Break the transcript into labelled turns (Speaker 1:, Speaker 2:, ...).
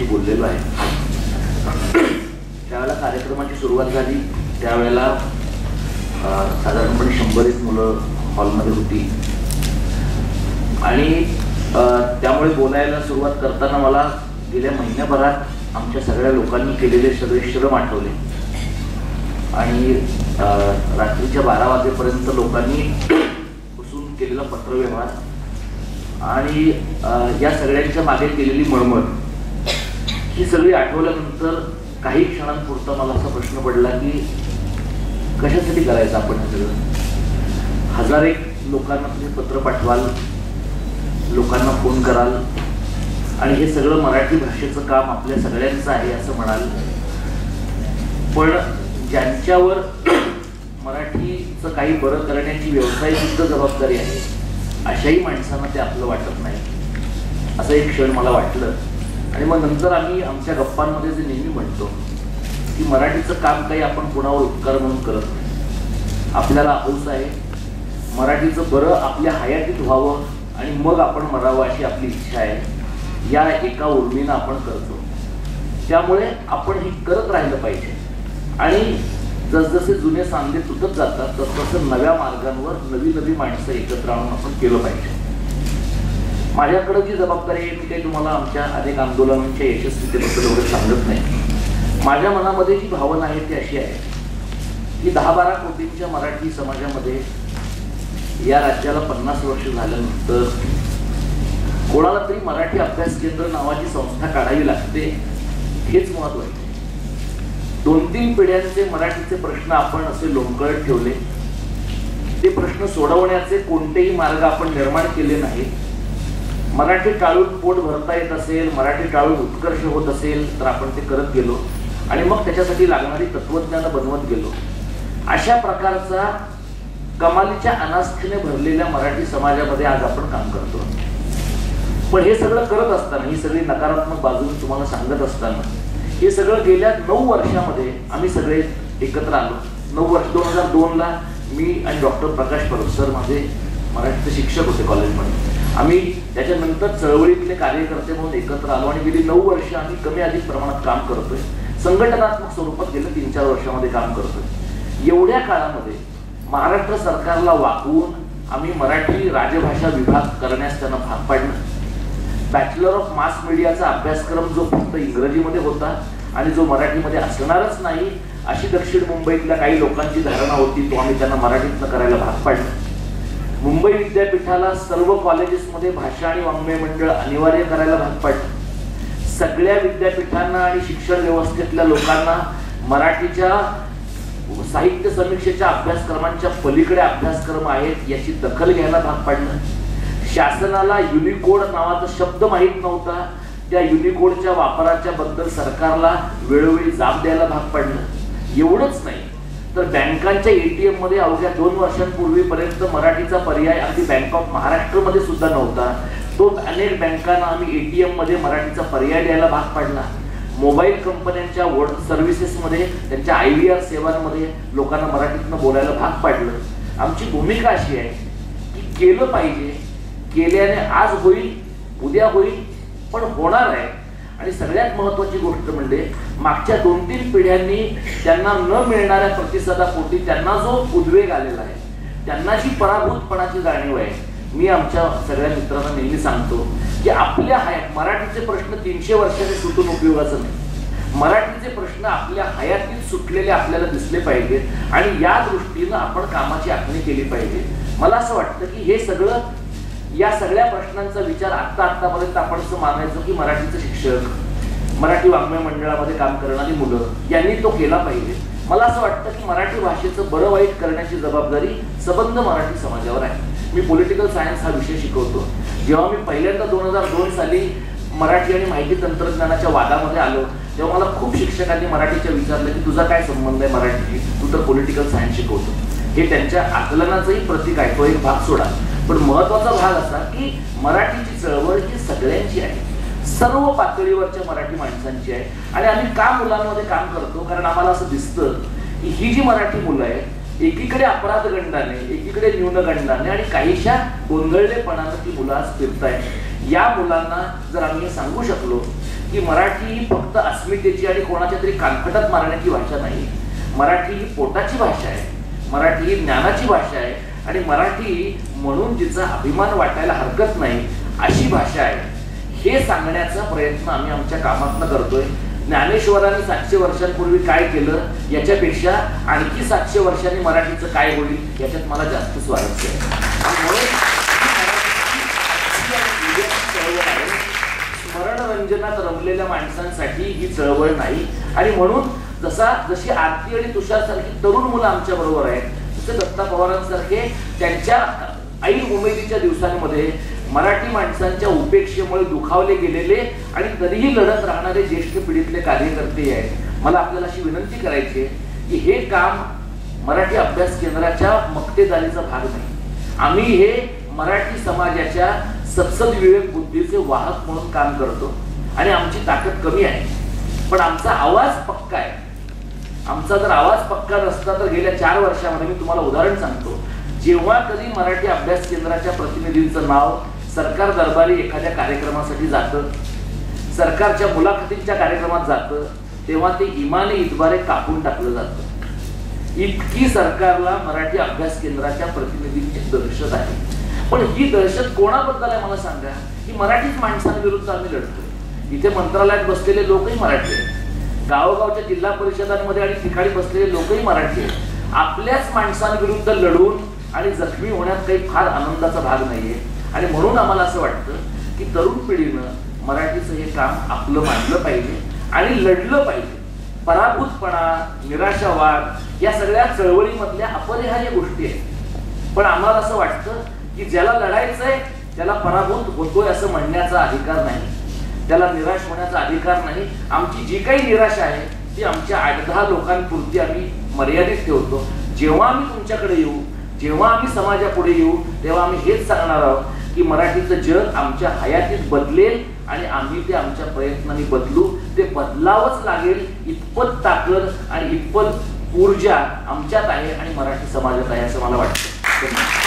Speaker 1: त्यांच्याशी बोललेलो आहे. त्यावेळेला कार्यक्रमाची सुरुवात झाली. त्यावेळेला साधारणपणे शंभर एक मुलं हॉलमध्ये होती. आणि त्यामुळे बोलायला सुरुवात करताना मला गेल्या महिन्याभरात आमच्या सगळ्या लोकांनी केलेले सगळे श्रम आठवले. आणि रात्रीच्या बारा वाजेपर्यंत लोकांनी बसून केलेला पत्रव्यवहार. आणि या सगळ्यांच्या मागे केलेली मळमळ. ही सगळी आठवल्यानंतर काही क्षणांपुरता मला असा प्रश्न पडला की कशासाठी करायचं आपण हे सगळं? हजार एक लोकांना तुम्ही पत्र पाठवाल लोकांना फोन कराल आणि हे सगळं मराठी भाषेचं काम आपल्या सगळ्यांचं आहे असं म्हणाल. पण ज्यांच्यावर मराठीचं काही बरं करण्याची व्यवसायसुद्धा जबाबदारी आहे अशाही माणसांना ते आपलं वाटत नाही. असं एक क्षण मला वाटलं. आणि मग नंतर आम्ही आमच्या गप्पांमध्ये जे नेहमी म्हणतो की मराठीचं काम काही आपण कुणावर उपकार म्हणून करत नाही. आपल्याला हौस आहे. मराठीचं बरं आपल्या हयातीत व्हावं आणि मग आपण मरावं अशी आपली इच्छा आहे. या एका उर्मीनं आपण करतो. त्यामुळे आपण हे करत राहिलं पाहिजे. आणि जसजसे जुने सांधे तुटत जातात तसतसं नव्या मार्गांवर नवी नवी माणसं एकत्र आणून आपण केलं पाहिजे. माझ्याकडे जी जबाबदारी आहे मी काही तुम्हाला आमच्या अनेक आंदोलनांच्या यशस्वीतेबद्दल एवढं सांगत नाही. माझ्या मनामध्ये जी भावना आहे ती अशी आहे की दहा बारा कोटींच्या मराठी समाजामध्ये या राज्याला पन्नास वर्ष झाल्यानंतर कोणाला तरी मराठी अभ्यास केंद्र नावाची संस्था काढावी लागते हेच महत्त्वाचे दोन तीन पिढ्यांचे मराठीचे प्रश्न आपण असे लोंबकळत ठेवले. ते प्रश्न सोडवण्याचे कोणतेही मार्ग आपण निर्माण केले नाहीत. मराठी टाळून पोट भरता येत असेल मराठी टाळून उत्कर्ष होत असेल तर आपण ते करत गेलो. आणि मग त्याच्यासाठी लागणारी तत्वज्ञानं बनवत गेलो. अशा प्रकारचा कमालीच्या अनास्थेने भरलेल्या मराठी समाजामध्ये आज आपण काम करतो. पण हे सगळं करत असताना ही सगळी नकारात्मक बाजू तुम्हाला सांगत असताना हे सगळं गेल्या नऊ वर्षामध्ये आम्ही सगळे एकत्र आलो. नऊ वर्ष दोन हजार दोनला मी आणि डॉक्टर प्रकाश परब सर माझे मराठीचे शिक्षक होते कॉलेजमध्ये आम्ही त्याच्यानंतर चळवळीतले कार्यकर्ते म्हणून एकत्र आलो आणि गेली नऊ वर्ष आम्ही कमी अधिक प्रमाणात काम करतोय. संघटनात्मक स्वरूपात गेल्या तीन चार वर्षामध्ये काम करतोय. एवढ्या काळामध्ये महाराष्ट्र सरकारला वाकवून आम्ही मराठी राजभाषा विभाग करण्यास त्यांना भाग पाडलं. बॅचलर ऑफ मास मीडियाचा अभ्यासक्रम जो फक्त इंग्रजीमध्ये होता आणि जो मराठीमध्ये असणारच नाही अशी दक्षिण मुंबईतल्या काही लोकांची धारणा होती तो आम्ही त्यांना मराठीतनं करायला भाग पाडलं. मुंबई विद्यापीठाला सर्व कॉलेजेसमध्ये भाषा आणि वाङ्मय मंडळ अनिवार्य करायला भाग पाडलं. सगळ्या विद्यापीठांना आणि शिक्षण व्यवस्थेतल्या लोकांना मराठीच्या साहित्य समीक्षेच्या अभ्यासक्रमांच्या पलीकडे अभ्यासक्रम आहेत याची दखल घ्यायला भाग पाडलं. शासनाला युनिकोड नावाचा शब्द माहीत नव्हता. त्या युनिकोडच्या वापराच्या बद्दल सरकारला वेळोवेळी जाब द्यायला भाग पाडलं. एवढंच नाही. तर बँकांच्या एटीएममध्ये अवघ्या दोन वर्षांपूर्वीपर्यंत मराठीचा पर्याय अगदी बँक ऑफ महाराष्ट्रमध्ये सुद्धा नव्हता. तो अनेक बँकांना आम्ही एटीएममध्ये मराठीचा पर्याय द्यायला भाग पाडला. मोबाईल कंपन्यांच्या वर्ड सर्व्हिसेसमध्ये त्यांच्या आय व्ही आर सेवांमध्ये लोकांना मराठीतनं बोलायला भाग पाडलं. आमची भूमिका अशी आहे की केलं पाहिजे. केल्याने आज होईल उद्या होईल पण होणार आहे. आणि सगळ्यात महत्वाची गोष्ट म्हणजे मागच्या दोन तीन पिढ्यांनी त्यांना न मिळणाऱ्या प्रतिसादापोटी त्यांना जो उद्वेग आलेला आहे त्यांना जी पराभूतपणाची जाणीव आहे मी आमच्या सगळ्या मित्रांना नेहमी सांगतो की आपल्या हयात मराठीचे प्रश्न तीनशे वर्षाने सुटून उपयोगाचं नाही. मराठीचे प्रश्न आपल्या हयातील सुटलेले आपल्याला दिसले पाहिजेत आणि या दृष्टीनं आपण कामाची आखणी केली पाहिजे. मला असं वाटतं की हे सगळं या सगळ्या प्रश्नांचा विचार आत्ता आत्तापर्यंत आपण असं मानायचो की मराठीचं शिक्षक मराठी वाङ्मय मंडळामध्ये काम करणारी मुलं यांनी तो केला पाहिजे. मला असं वाटतं की मराठी भाषेचं बरं वाईट करण्याची जबाबदारी सबंध मराठी समाजावर आहे. मी पॉलिटिकल सायन्स हा विषय शिकवतो. जेव्हा मी पहिल्यांदा दोन हजार दोन साली मराठी आणि माहिती तंत्रज्ञानाच्या वादामध्ये आलो तेव्हा मला खूप शिक्षकांनी मराठीच्या विचारलं की तुझा काय संबंध आहे मराठीशी? तू तर पॉलिटिकल सायन्स शिकवतो. हे त्यांच्या आकलनाचंही प्रतीक आहे. तो एक भाग सोडा. पण महत्त्वाचा भाग असा की मराठीची चळवळ ही सगळ्यांची आहे. सर्व पातळीवरच्या मराठी माणसांची आहे. आणि आम्ही का मुलांमध्ये काम करतो? कारण आम्हाला असं दिसतं की ही जी मराठी मुलं आहेत एकीकडे अपराध गंडाने एकीकडे न्यूनगंडाने आणि काहीशा गोंधळलेपणानं ती मुलं आज फिरतायत. या मुलांना जर आम्ही सांगू शकलो की मराठी ही फक्त अस्मितेची आणि कोणाच्या तरी कानफटात मारण्याची भाषा नाही मराठी ही पोटाची भाषा आहे मराठी ही ज्ञानाची भाषा आहे आणि मराठी म्हणून जिचा अभिमान वाटायला हरकत नाही अशी भाषा आहे. हे सांगण्याचा प्रयत्न आम्ही आमच्या कामातनं करतोय. ज्ञानेश्वरांनी सातशे वर्षांपूर्वी काय केलं याच्यापेक्षा आणखी सातशे वर्षांनी मराठीचं काय होईल याच्यात मला जास्त स्वारस्य आहे. म्हणून चळवळ आहे. स्मरणरंजनात रमलेल्या माणसांसाठी ही चळवळ नाही. आणि म्हणून जसा जशी आरती आणि तुषार सारखी तरुण मुलं आमच्या बरोबर आहेत तसे दत्ता पवारांसारखे त्यांच्या ऐन उमेदीच्या दिवसांमध्ये मराठी माणसांच्या उपेक्षेमुळे दुखावले गेलेले आणि तरीही लढत राहणारे ज्येष्ठ पिढीतले कार्यकर्ते आहेत. मला आपल्याला अशी विनंती करायची आहे की हे काम मराठी अभ्यास केंद्राच्या मक्तेदारीचा भाग नाही. आम्ही हे मराठी समाजाच्या सत्सद विवेक बुद्धीचे वाहक म्हणून काम करतो आणि आमची ताकद कमी आहे. पण आमचा आवाज पक्का आहे. आमचा जर आवाज पक्का नसता तर गेल्या चार वर्षामध्ये मी तुम्हाला उदाहरण सांगतो. जेव्हा कधी मराठी अभ्यास केंद्राच्या प्रतिनिधींचं नाव सरकार दरबारी एखाद्या कार्यक्रमासाठी जातं सरकारच्या मुलाखतींच्या कार्यक्रमात जातं तेव्हा ते इमाने इतबारे कापून टाकलं जातं. इतकी सरकारला मराठी अभ्यास केंद्राच्या प्रतिनिधींची दहशत आहे. पण ही दहशत कोणाबद्दल आहे मला सांगा? की मराठीच माणसांविरुद्ध आम्ही लढतोय. इथे मंत्रालयात बसलेले लोकही मराठी आहेत. गावोगावच्या जिल्हा परिषदांमध्ये आणि ठिकाणी बसलेले लोकही मराठी आहेत. आपल्याच माणसांविरुद्ध लढून आणि जखमी होण्यात काही फार आनंदाचा भाग नाहीये. आणि म्हणून आम्हाला असं वाटतं की तरुण पिढीनं मराठीचं हे काम आपलं मानलं पाहिजे आणि लढलं पाहिजे. पराभूतपणा निराशावाद या सगळ्या चळवळीमधल्या अपरिहार्य गोष्टी आहेत. पण आम्हाला असं वाटतं की ज्याला लढायचंय त्याला पराभूत होतोय असं म्हणण्याचा अधिकार नाही. त्याला निराश होण्याचा अधिकार नाही. आमची जी काही निराशा आहे ती आमच्या आठ दहा लोकांपुरती आम्ही मर्यादित ठेवतो. जेव्हा आम्ही तुमच्याकडे येऊ जेव्हा आम्ही समाजापुढे येऊ तेव्हा आम्ही हेच सांगणार आहोत की मराठीचं जग आमच्या हयातीत बदलेल आणि आम्ही ते आमच्या प्रयत्नाने बदलू. ते बदलावंच लागेल इतपत ताकद आणि इतपत ऊर्जा आमच्यात आहे आणि मराठी समाजात आहे असं मला वाटतं. धन्यवाद.